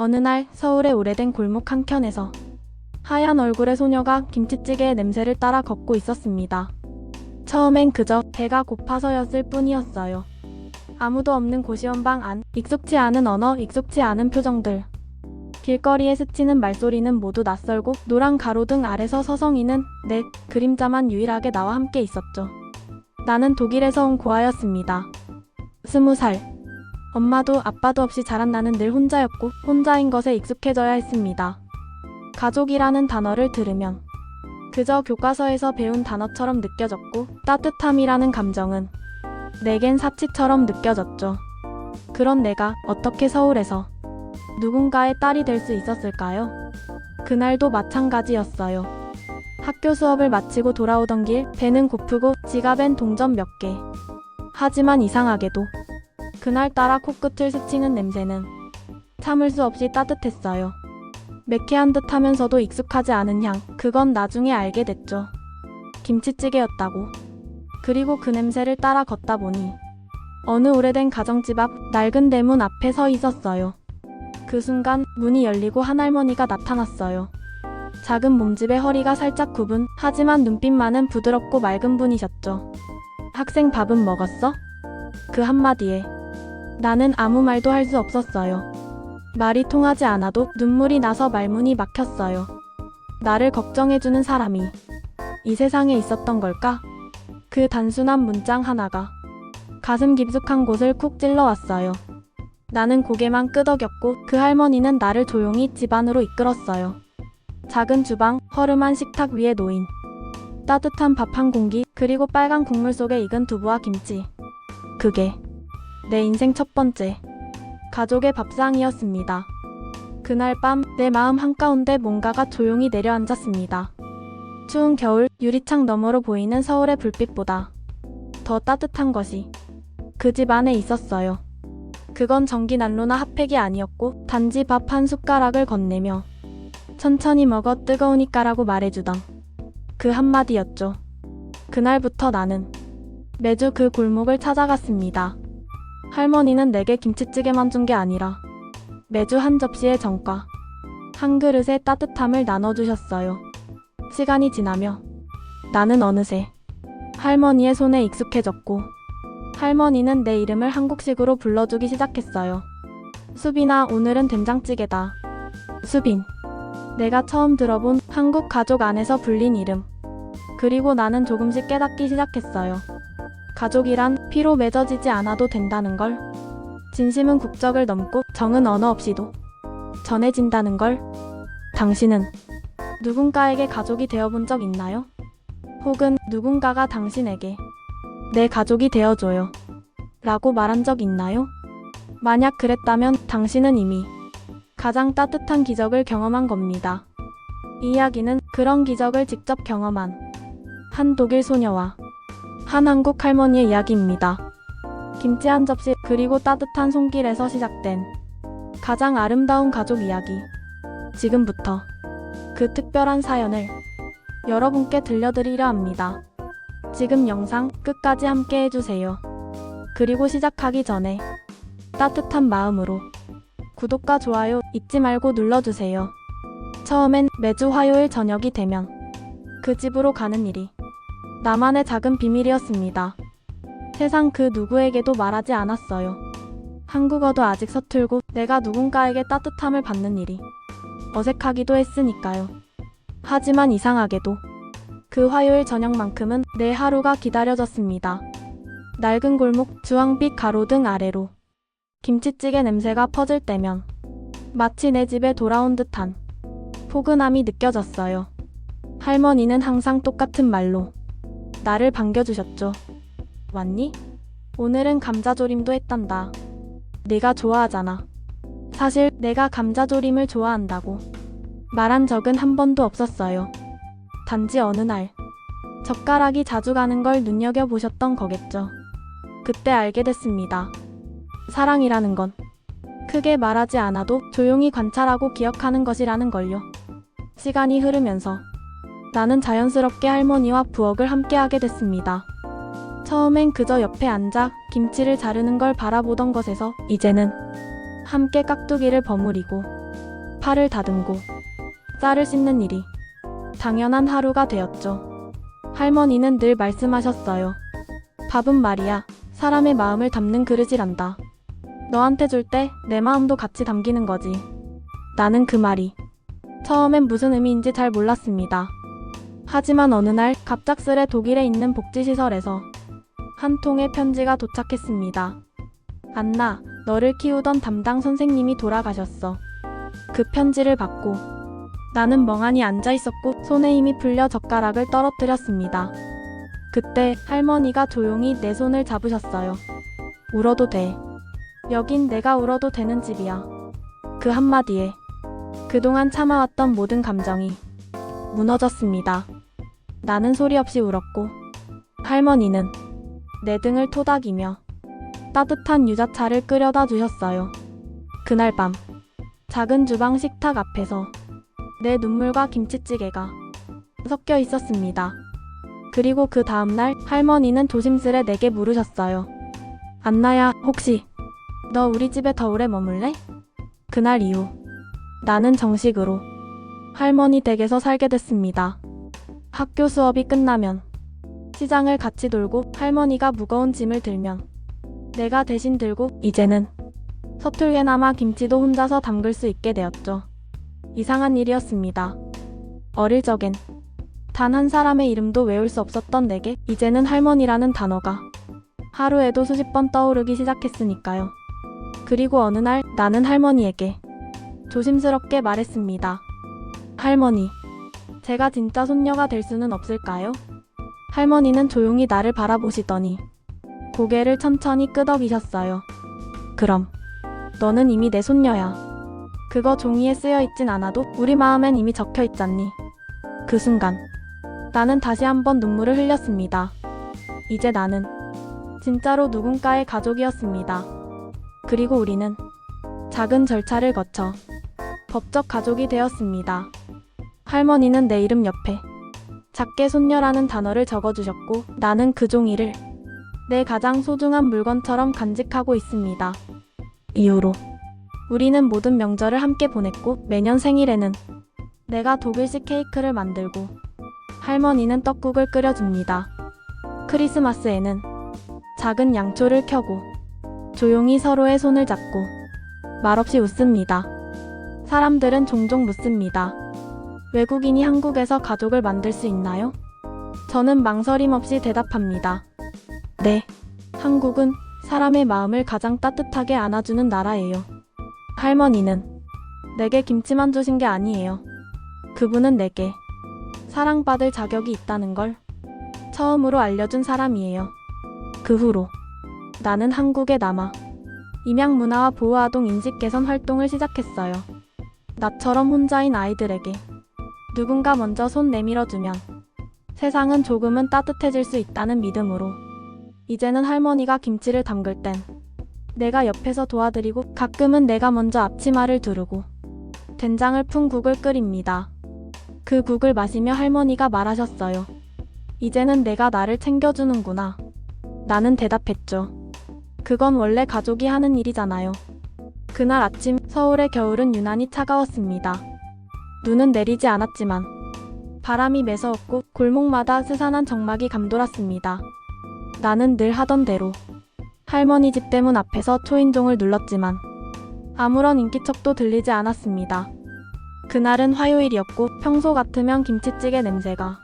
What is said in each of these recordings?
어느 날 서울의 오래된 골목 한켠에서 하얀 얼굴의 소녀가 김치찌개의 냄새를 따라 걷고 있었습니다. 처음엔 그저 배가 고파서였을 뿐이었어요. 아무도 없는 고시원 방 안, 익숙치 않은 언어, 익숙치 않은 표정들. 길거리에 스치는 말소리는 모두 낯설고 노란 가로등 아래서 서성이는 내 그림자만 유일하게 나와 함께 있었죠. 나는 독일에서 온 고아였습니다. 스무 살. 엄마도 아빠도 없이 자란 나는 늘 혼자였고 혼자인 것에 익숙해져야 했습니다. 가족이라는 단어를 들으면 그저 교과서에서 배운 단어처럼 느껴졌고 따뜻함이라는 감정은 내겐 사치처럼 느껴졌죠. 그런 내가 어떻게 서울에서 누군가의 딸이 될 수 있었을까요? 그날도 마찬가지였어요. 학교 수업을 마치고 돌아오던 길 배는 고프고 지갑엔 동전 몇 개. 하지만 이상하게도 그날따라 코끝을 스치는 냄새는 참을 수 없이 따뜻했어요. 매캐한 듯 하면서도 익숙하지 않은 향, 그건 나중에 알게 됐죠. 김치찌개였다고. 그리고 그 냄새를 따라 걷다 보니 어느 오래된 가정집 앞 낡은 대문 앞에 서 있었어요. 그 순간 문이 열리고 한 할머니가 나타났어요. 작은 몸집에 허리가 살짝 굽은 하지만 눈빛만은 부드럽고 맑은 분이셨죠. 학생 밥은 먹었어? 그 한마디에 나는 아무 말도 할 수 없었어요. 말이 통하지 않아도 눈물이 나서 말문이 막혔어요. 나를 걱정해주는 사람이 이 세상에 있었던 걸까? 그 단순한 문장 하나가 가슴 깊숙한 곳을 쿡 찔러왔어요. 나는 고개만 끄덕였고 그 할머니는 나를 조용히 집 안으로 이끌었어요. 작은 주방, 허름한 식탁 위에 놓인 따뜻한 밥 한 공기, 그리고 빨간 국물 속에 익은 두부와 김치. 그게 내 인생 첫 번째 가족의 밥상이었습니다. 그날 밤 내 마음 한가운데 뭔가가 조용히 내려앉았습니다. 추운 겨울 유리창 너머로 보이는 서울의 불빛보다 더 따뜻한 것이 그 집 안에 있었어요. 그건 전기 난로나 핫팩이 아니었고 단지 밥 한 숟가락을 건네며 천천히 먹어 뜨거우니까라고 말해주던 그 한마디였죠. 그날부터 나는 매주 그 골목을 찾아갔습니다. 할머니는 내게 김치찌개만 준 게 아니라 매주 한 접시의 정과 한 그릇의 따뜻함을 나눠주셨어요. 시간이 지나며 나는 어느새 할머니의 손에 익숙해졌고 할머니는 내 이름을 한국식으로 불러주기 시작했어요. 수빈아, 오늘은 된장찌개다. 수빈. 내가 처음 들어본 한국 가족 안에서 불린 이름. 그리고 나는 조금씩 깨닫기 시작했어요. 가족이란 피로 맺어지지 않아도 된다는 걸. 진심은 국적을 넘고 정은 언어 없이도 전해진다는 걸. 당신은 누군가에게 가족이 되어본 적 있나요? 혹은 누군가가 당신에게 내 가족이 되어줘요. 라고 말한 적 있나요? 만약 그랬다면 당신은 이미 가장 따뜻한 기적을 경험한 겁니다. 이 이야기는 그런 기적을 직접 경험한 한 독일 소녀와 한 한국 할머니의 이야기입니다. 김치 한 접시 그리고 따뜻한 손길에서 시작된 가장 아름다운 가족 이야기. 지금부터 그 특별한 사연을 여러분께 들려드리려 합니다. 지금 영상 끝까지 함께 해주세요. 그리고 시작하기 전에 따뜻한 마음으로 구독과 좋아요 잊지 말고 눌러주세요. 처음엔 매주 화요일 저녁이 되면 그 집으로 가는 일이 나만의 작은 비밀이었습니다. 세상 그 누구에게도 말하지 않았어요. 한국어도 아직 서툴고 내가 누군가에게 따뜻함을 받는 일이 어색하기도 했으니까요. 하지만 이상하게도 그 화요일 저녁만큼은 내 하루가 기다려졌습니다. 낡은 골목 주황빛 가로등 아래로 김치찌개 냄새가 퍼질 때면 마치 내 집에 돌아온 듯한 포근함이 느껴졌어요. 할머니는 항상 똑같은 말로 나를 반겨주셨죠. 왔니? 오늘은 감자조림도 했단다. 네가 좋아하잖아. 사실 내가 감자조림을 좋아한다고 말한 적은 한 번도 없었어요. 단지 어느 날 젓가락이 자주 가는 걸 눈여겨 보셨던 거겠죠. 그때 알게 됐습니다. 사랑이라는 건 크게 말하지 않아도 조용히 관찰하고 기억하는 것이라는 걸요. 시간이 흐르면서 나는 자연스럽게 할머니와 부엌을 함께하게 됐습니다. 처음엔 그저 옆에 앉아 김치를 자르는 걸 바라보던 것에서 이제는 함께 깍두기를 버무리고 팔을 다듬고 쌀을 씻는 일이 당연한 하루가 되었죠. 할머니는 늘 말씀하셨어요. 밥은 말이야, 사람의 마음을 담는 그릇이란다. 너한테 줄 때 내 마음도 같이 담기는 거지. 나는 그 말이 처음엔 무슨 의미인지 잘 몰랐습니다. 하지만 어느 날 갑작스레 독일에 있는 복지시설에서 한 통의 편지가 도착했습니다. 안나, 너를 키우던 담당 선생님이 돌아가셨어. 그 편지를 받고 나는 멍하니 앉아 있었고 손에 힘이 풀려 젓가락을 떨어뜨렸습니다. 그때 할머니가 조용히 내 손을 잡으셨어요. 울어도 돼. 여긴 내가 울어도 되는 집이야. 그 한마디에 그동안 참아왔던 모든 감정이 무너졌습니다. 나는 소리 없이 울었고 할머니는 내 등을 토닥이며 따뜻한 유자차를 끓여다 주셨어요. 그날 밤 작은 주방 식탁 앞에서 내 눈물과 김치찌개가 섞여 있었습니다. 그리고 그 다음날 할머니는 조심스레 내게 물으셨어요. 안나야, 혹시 너 우리 집에 더 오래 머물래? 그날 이후 나는 정식으로 할머니 댁에서 살게 됐습니다. 학교 수업이 끝나면 시장을 같이 돌고 할머니가 무거운 짐을 들면 내가 대신 들고 이제는 서툴게나마 김치도 혼자서 담글 수 있게 되었죠. 이상한 일이었습니다. 어릴 적엔 단 한 사람의 이름도 외울 수 없었던 내게 이제는 할머니라는 단어가 하루에도 수십 번 떠오르기 시작했으니까요. 그리고 어느 날 나는 할머니에게 조심스럽게 말했습니다. 할머니, 제가 진짜 손녀가 될 수는 없을까요? 할머니는 조용히 나를 바라보시더니 고개를 천천히 끄덕이셨어요. 그럼 너는 이미 내 손녀야. 그거 종이에 쓰여 있진 않아도 우리 마음엔 이미 적혀 있잖니. 그 순간 나는 다시 한번 눈물을 흘렸습니다. 이제 나는 진짜로 누군가의 가족이었습니다. 그리고 우리는 작은 절차를 거쳐 법적 가족이 되었습니다. 할머니는 내 이름 옆에 작게 손녀라는 단어를 적어주셨고 나는 그 종이를 내 가장 소중한 물건처럼 간직하고 있습니다. 이후로 우리는 모든 명절을 함께 보냈고 매년 생일에는 내가 독일식 케이크를 만들고 할머니는 떡국을 끓여줍니다. 크리스마스에는 작은 양초를 켜고 조용히 서로의 손을 잡고 말없이 웃습니다. 사람들은 종종 묻습니다. 외국인이 한국에서 가족을 만들 수 있나요? 저는 망설임 없이 대답합니다. 네. 한국은 사람의 마음을 가장 따뜻하게 안아주는 나라예요. 할머니는 내게 김치만 주신 게 아니에요. 그분은 내게 사랑받을 자격이 있다는 걸 처음으로 알려준 사람이에요. 그 후로 나는 한국에 남아 임양 문화와 보호아동 인식 개선 활동을 시작했어요. 나처럼 혼자인 아이들에게 누군가 먼저 손 내밀어 주면 세상은 조금은 따뜻해질 수 있다는 믿음으로 이제는 할머니가 김치를 담글 땐 내가 옆에서 도와드리고 가끔은 내가 먼저 앞치마를 두르고 된장을 푼 국을 끓입니다. 그 국을 마시며 할머니가 말하셨어요. 이제는 내가 나를 챙겨주는구나. 나는 대답했죠. 그건 원래 가족이 하는 일이잖아요. 그날 아침 서울의 겨울은 유난히 차가웠습니다. 눈은 내리지 않았지만 바람이 매서웠고 골목마다 스산한 정막이 감돌았습니다. 나는 늘 하던 대로 할머니 집 대문 앞에서 초인종을 눌렀지만 아무런 인기척도 들리지 않았습니다. 그날은 화요일이었고 평소 같으면 김치찌개 냄새가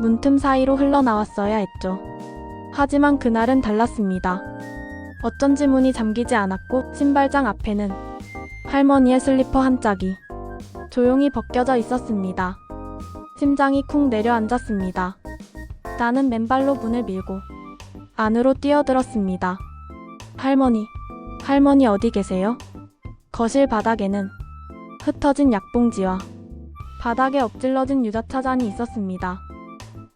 문틈 사이로 흘러나왔어야 했죠. 하지만 그날은 달랐습니다. 어쩐지 문이 잠기지 않았고 신발장 앞에는 할머니의 슬리퍼 한 짝이 조용히 벗겨져 있었습니다. 심장이 쿵 내려앉았습니다. 나는 맨발로 문을 밀고 안으로 뛰어들었습니다. 할머니, 할머니 어디 계세요? 거실 바닥에는 흩어진 약봉지와 바닥에 엎질러진 유자차 잔이 있었습니다.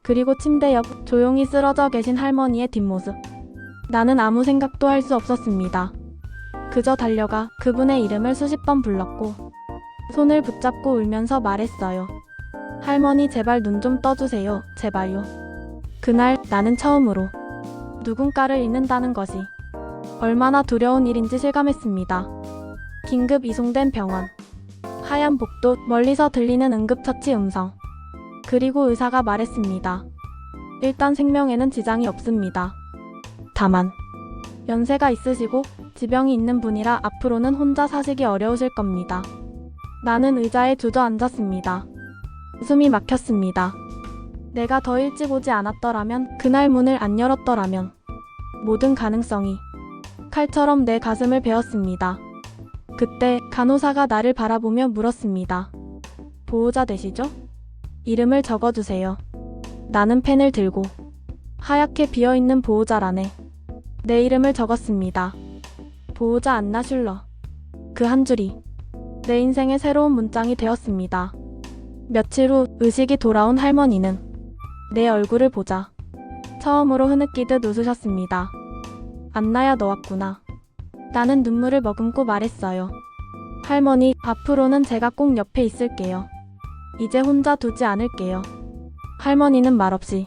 그리고 침대 옆 조용히 쓰러져 계신 할머니의 뒷모습. 나는 아무 생각도 할 수 없었습니다. 그저 달려가 그분의 이름을 수십 번 불렀고 손을 붙잡고 울면서 말했어요. 할머니 제발 눈 좀 떠주세요. 제발요. 그날 나는 처음으로 누군가를 잃는다는 것이 얼마나 두려운 일인지 실감했습니다. 긴급 이송된 병원. 하얀 복도, 멀리서 들리는 응급처치 음성. 그리고 의사가 말했습니다. 일단 생명에는 지장이 없습니다. 다만, 연세가 있으시고 지병이 있는 분이라 앞으로는 혼자 사시기 어려우실 겁니다. 나는 의자에 주저앉았습니다. 숨이 막혔습니다. 내가 더 일찍 오지 않았더라면, 그날 문을 안 열었더라면, 모든 가능성이 칼처럼 내 가슴을 베었습니다. 그때 간호사가 나를 바라보며 물었습니다. 보호자 되시죠? 이름을 적어주세요. 나는 펜을 들고 하얗게 비어있는 보호자란에 내 이름을 적었습니다. 보호자 안나 슐러. 그 한 줄이 내 인생의 새로운 문장이 되었습니다. 며칠 후 의식이 돌아온 할머니는 내 얼굴을 보자 처음으로 흐느끼듯 웃으셨습니다. 안나야 너 왔구나. 나는 눈물을 머금고 말했어요. 할머니, 앞으로는 제가 꼭 옆에 있을게요. 이제 혼자 두지 않을게요. 할머니는 말없이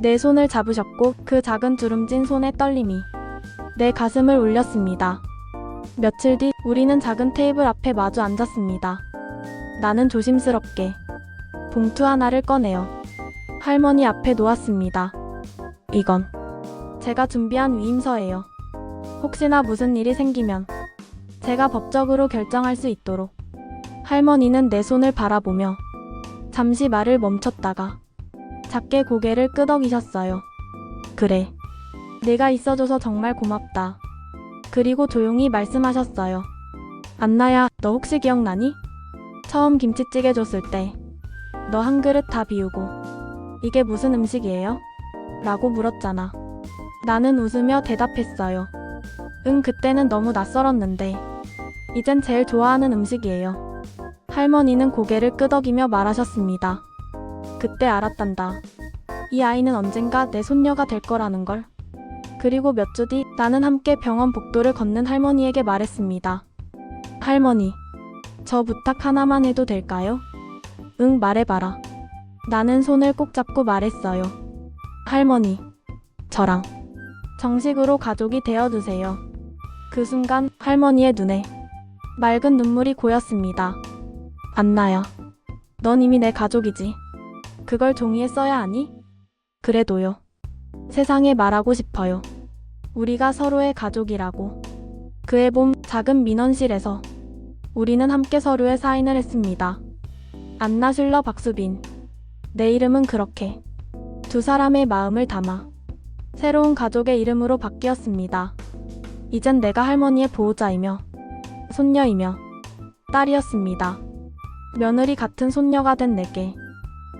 내 손을 잡으셨고 그 작은 주름진 손의 떨림이 내 가슴을 울렸습니다. 며칠 뒤 우리는 작은 테이블 앞에 마주 앉았습니다. 나는 조심스럽게 봉투 하나를 꺼내어 할머니 앞에 놓았습니다. 이건 제가 준비한 위임서예요. 혹시나 무슨 일이 생기면 제가 법적으로 결정할 수 있도록 할머니는 내 손을 바라보며 잠시 말을 멈췄다가 작게 고개를 끄덕이셨어요. 그래. 내가 있어줘서 정말 고맙다. 그리고 조용히 말씀하셨어요. 안나야, 너 혹시 기억나니? 처음 김치찌개 줬을 때 너 한 그릇 다 비우고 이게 무슨 음식이에요? 라고 물었잖아. 나는 웃으며 대답했어요. 응, 그때는 너무 낯설었는데, 이젠 제일 좋아하는 음식이에요. 할머니는 고개를 끄덕이며 말하셨습니다. 그때 알았단다. 이 아이는 언젠가 내 손녀가 될 거라는 걸. 그리고 몇 주 뒤 나는 함께 병원 복도를 걷는 할머니에게 말했습니다. 할머니, 저 부탁 하나만 해도 될까요? 응, 말해봐라. 나는 손을 꼭 잡고 말했어요. 할머니, 저랑 정식으로 가족이 되어주세요. 그 순간 할머니의 눈에 맑은 눈물이 고였습니다. 안나야, 넌 이미 내 가족이지. 그걸 종이에 써야 하니? 그래도요. 세상에 말하고 싶어요. 우리가 서로의 가족이라고. 그해 봄 작은 민원실에서 우리는 함께 서류에 사인을 했습니다. 안나 슐러 박수빈. 내 이름은 그렇게 두 사람의 마음을 담아 새로운 가족의 이름으로 바뀌었습니다. 이젠 내가 할머니의 보호자이며 손녀이며 딸이었습니다. 며느리 같은 손녀가 된 내게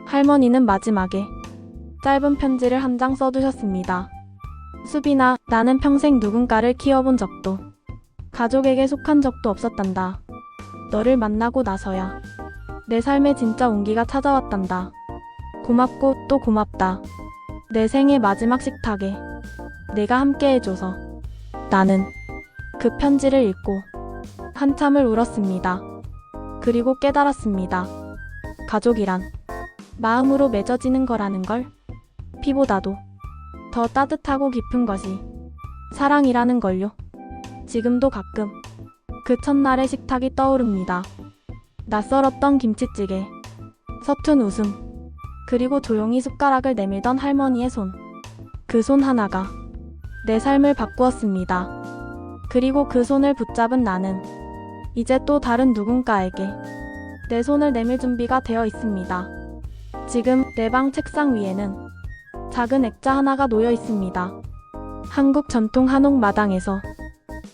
할머니는 마지막에 짧은 편지를 한 장 써두셨습니다. 수빈아, 나는 평생 누군가를 키워본 적도 가족에게 속한 적도 없었단다. 너를 만나고 나서야 내 삶에 진짜 온기가 찾아왔단다. 고맙고 또 고맙다. 내 생의 마지막 식탁에 내가 함께 해줘서 나는 그 편지를 읽고 한참을 울었습니다. 그리고 깨달았습니다. 가족이란 마음으로 맺어지는 거라는 걸 피보다도 더 따뜻하고 깊은 것이 사랑이라는 걸요. 지금도 가끔 그 첫날의 식탁이 떠오릅니다. 낯설었던 김치찌개, 서툰 웃음, 그리고 조용히 숟가락을 내밀던 할머니의 손. 그 손 하나가 내 삶을 바꾸었습니다. 그리고 그 손을 붙잡은 나는 이제 또 다른 누군가에게 내 손을 내밀 준비가 되어 있습니다. 지금 내 방 책상 위에는 작은 액자 하나가 놓여 있습니다. 한국 전통 한옥 마당에서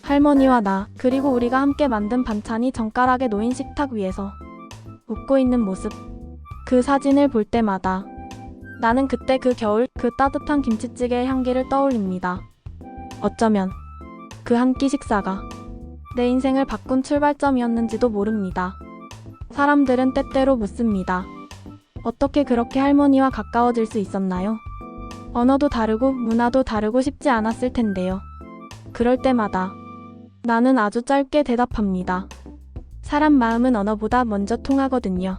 할머니와 나 그리고 우리가 함께 만든 반찬이 정가락에 놓인 식탁 위에서 웃고 있는 모습. 그 사진을 볼 때마다 나는 그때 그 겨울 그 따뜻한 김치찌개의 향기를 떠올립니다. 어쩌면 그 한 끼 식사가 내 인생을 바꾼 출발점이었는지도 모릅니다. 사람들은 때때로 묻습니다. 어떻게 그렇게 할머니와 가까워질 수 있었나요? 언어도 다르고 문화도 다르고 쉽지 않았을 텐데요. 그럴 때마다 나는 아주 짧게 대답합니다. 사람 마음은 언어보다 먼저 통하거든요.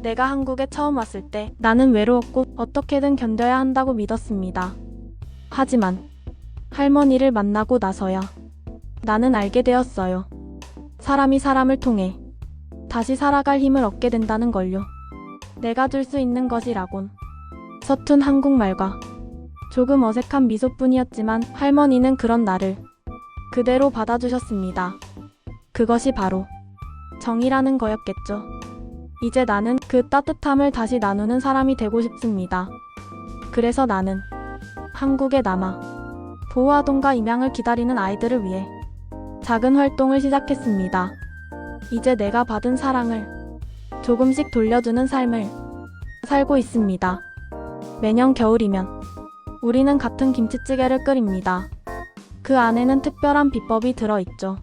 내가 한국에 처음 왔을 때 나는 외로웠고 어떻게든 견뎌야 한다고 믿었습니다. 하지만 할머니를 만나고 나서야 나는 알게 되었어요. 사람이 사람을 통해 다시 살아갈 힘을 얻게 된다는 걸요. 내가 줄 수 있는 것이라곤. 서툰 한국말과 조금 어색한 미소뿐이었지만 할머니는 그런 나를 그대로 받아주셨습니다. 그것이 바로 정이라는 거였겠죠. 이제 나는 그 따뜻함을 다시 나누는 사람이 되고 싶습니다. 그래서 나는 한국에 남아 보호아동과 입양을 기다리는 아이들을 위해 작은 활동을 시작했습니다. 이제 내가 받은 사랑을 조금씩 돌려주는 삶을 살고 있습니다. 매년 겨울이면 우리는 같은 김치찌개를 끓입니다. 그 안에는 특별한 비법이 들어있죠.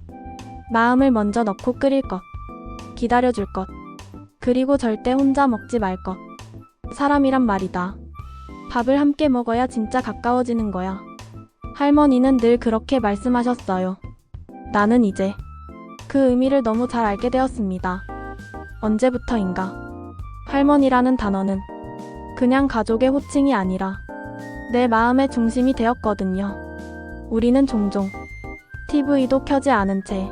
마음을 먼저 넣고 끓일 것, 기다려줄 것, 그리고 절대 혼자 먹지 말 것. 사람이란 말이다. 밥을 함께 먹어야 진짜 가까워지는 거야. 할머니는 늘 그렇게 말씀하셨어요. 나는 이제 그 의미를 너무 잘 알게 되었습니다. 언제부터인가. 할머니라는 단어는 그냥 가족의 호칭이 아니라 내 마음의 중심이 되었거든요. 우리는 종종 TV도 켜지 않은 채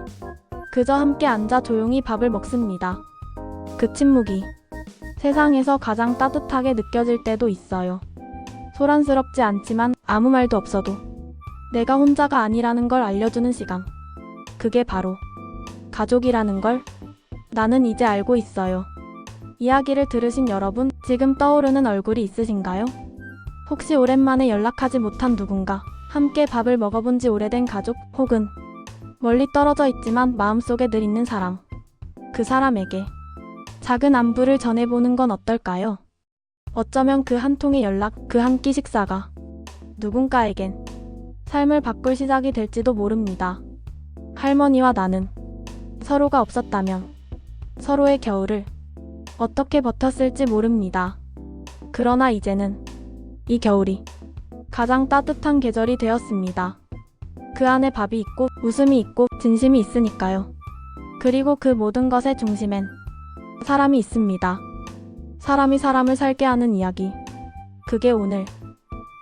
그저 함께 앉아 조용히 밥을 먹습니다. 그 침묵이 세상에서 가장 따뜻하게 느껴질 때도 있어요. 소란스럽지 않지만 아무 말도 없어도 내가 혼자가 아니라는 걸 알려주는 시간. 그게 바로 가족이라는 걸 나는 이제 알고 있어요. 이야기를 들으신 여러분, 지금 떠오르는 얼굴이 있으신가요? 혹시 오랜만에 연락하지 못한 누군가, 함께 밥을 먹어본 지 오래된 가족, 혹은 멀리 떨어져 있지만 마음속에 늘 있는 사람. 그 사람에게 작은 안부를 전해보는 건 어떨까요? 어쩌면 그 한 통의 연락, 그 한 끼 식사가 누군가에겐 삶을 바꿀 시작이 될지도 모릅니다. 할머니와 나는 서로가 없었다면 서로의 겨울을 어떻게 버텼을지 모릅니다. 그러나 이제는 이 겨울이 가장 따뜻한 계절이 되었습니다. 그 안에 밥이 있고 웃음이 있고 진심이 있으니까요. 그리고 그 모든 것의 중심엔 사람이 있습니다. 사람이 사람을 살게 하는 이야기. 그게 오늘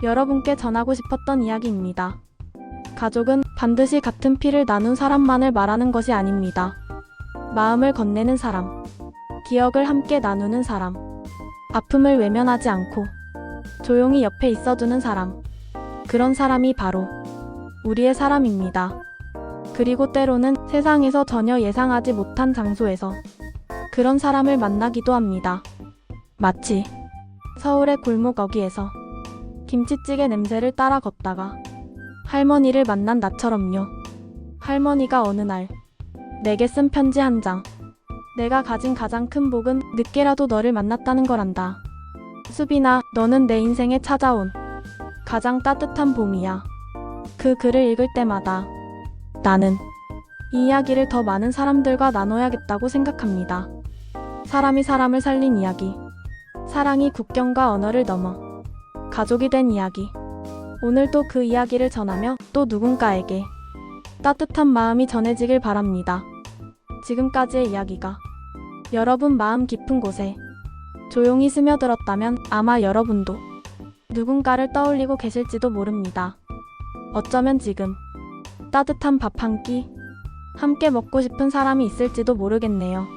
여러분께 전하고 싶었던 이야기입니다. 가족은 반드시 같은 피를 나눈 사람만을 말하는 것이 아닙니다. 마음을 건네는 사람, 기억을 함께 나누는 사람, 아픔을 외면하지 않고 조용히 옆에 있어주는 사람. 그런 사람이 바로 우리의 사람입니다. 그리고 때로는 세상에서 전혀 예상하지 못한 장소에서 그런 사람을 만나기도 합니다. 마치 서울의 골목 어귀에서 김치찌개 냄새를 따라 걷다가 할머니를 만난 나처럼요. 할머니가 어느 날 내게 쓴 편지 한 장. 내가 가진 가장 큰 복은 늦게라도 너를 만났다는 거란다. 수빈아, 너는 내 인생에 찾아온 가장 따뜻한 봄이야. 그 글을 읽을 때마다 나는 이 이야기를 더 많은 사람들과 나눠야겠다고 생각합니다. 사람이 사람을 살린 이야기. 사랑이 국경과 언어를 넘어 가족이 된 이야기. 오늘도 그 이야기를 전하며 또 누군가에게 따뜻한 마음이 전해지길 바랍니다. 지금까지의 이야기가 여러분 마음 깊은 곳에 조용히 스며들었다면 아마 여러분도 누군가를 떠올리고 계실지도 모릅니다. 어쩌면 지금 따뜻한 밥 한 끼 함께 먹고 싶은 사람이 있을지도 모르겠네요.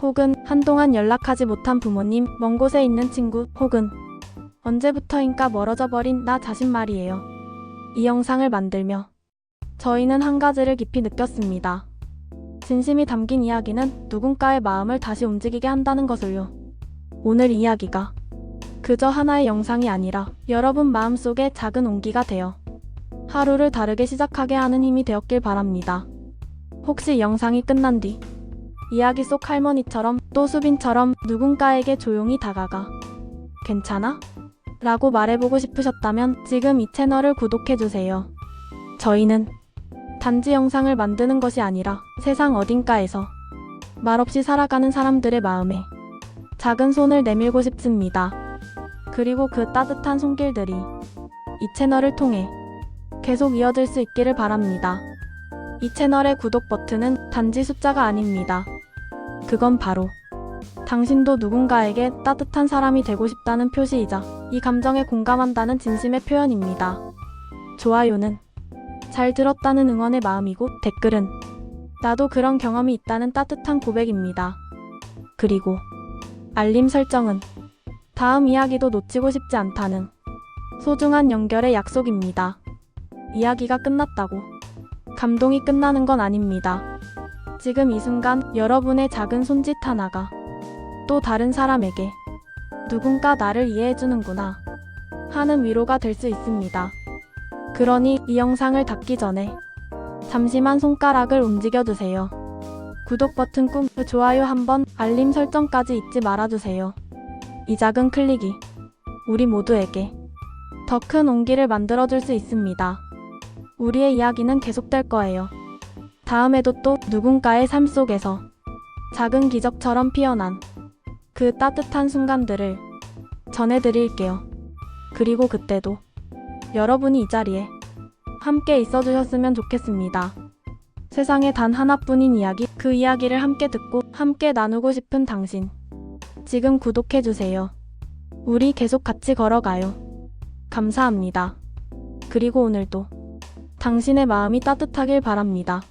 혹은 한동안 연락하지 못한 부모님, 먼 곳에 있는 친구, 혹은 언제부터인가 멀어져 버린 나 자신 말이에요. 이 영상을 만들며 저희는 한 가지를 깊이 느꼈습니다. 진심이 담긴 이야기는 누군가의 마음을 다시 움직이게 한다는 것을요. 오늘 이야기가 그저 하나의 영상이 아니라 여러분 마음속에 작은 온기가 되어 하루를 다르게 시작하게 하는 힘이 되었길 바랍니다. 혹시 영상이 끝난 뒤 이야기 속 할머니처럼 또 수빈처럼 누군가에게 조용히 다가가 괜찮아? 라고 말해보고 싶으셨다면 지금 이 채널을 구독해주세요. 저희는 단지 영상을 만드는 것이 아니라 세상 어딘가에서 말없이 살아가는 사람들의 마음에 작은 손을 내밀고 싶습니다. 그리고 그 따뜻한 손길들이 이 채널을 통해 계속 이어질 수 있기를 바랍니다. 이 채널의 구독 버튼은 단지 숫자가 아닙니다. 그건 바로 당신도 누군가에게 따뜻한 사람이 되고 싶다는 표시이자 이 감정에 공감한다는 진심의 표현입니다. 좋아요는 잘 들었다는 응원의 마음이고 댓글은 나도 그런 경험이 있다는 따뜻한 고백입니다. 그리고 알림 설정은 다음 이야기도 놓치고 싶지 않다는 소중한 연결의 약속입니다. 이야기가 끝났다고 감동이 끝나는 건 아닙니다. 지금 이 순간 여러분의 작은 손짓 하나가 또 다른 사람에게 누군가 나를 이해해주는구나 하는 위로가 될 수 있습니다. 그러니 이 영상을 닫기 전에 잠시만 손가락을 움직여 주세요. 구독 버튼 꾹 좋아요 한번 알림 설정까지 잊지 말아주세요. 이 작은 클릭이 우리 모두에게 더 큰 온기를 만들어줄 수 있습니다. 우리의 이야기는 계속될 거예요. 다음에도 또 누군가의 삶 속에서 작은 기적처럼 피어난 그 따뜻한 순간들을 전해드릴게요. 그리고 그때도 여러분이 이 자리에 함께 있어 주셨으면 좋겠습니다. 세상에 단 하나뿐인 이야기, 그 이야기를 함께 듣고 함께 나누고 싶은 당신. 지금 구독해 주세요. 우리 계속 같이 걸어가요. 감사합니다. 그리고 오늘도 당신의 마음이 따뜻하길 바랍니다.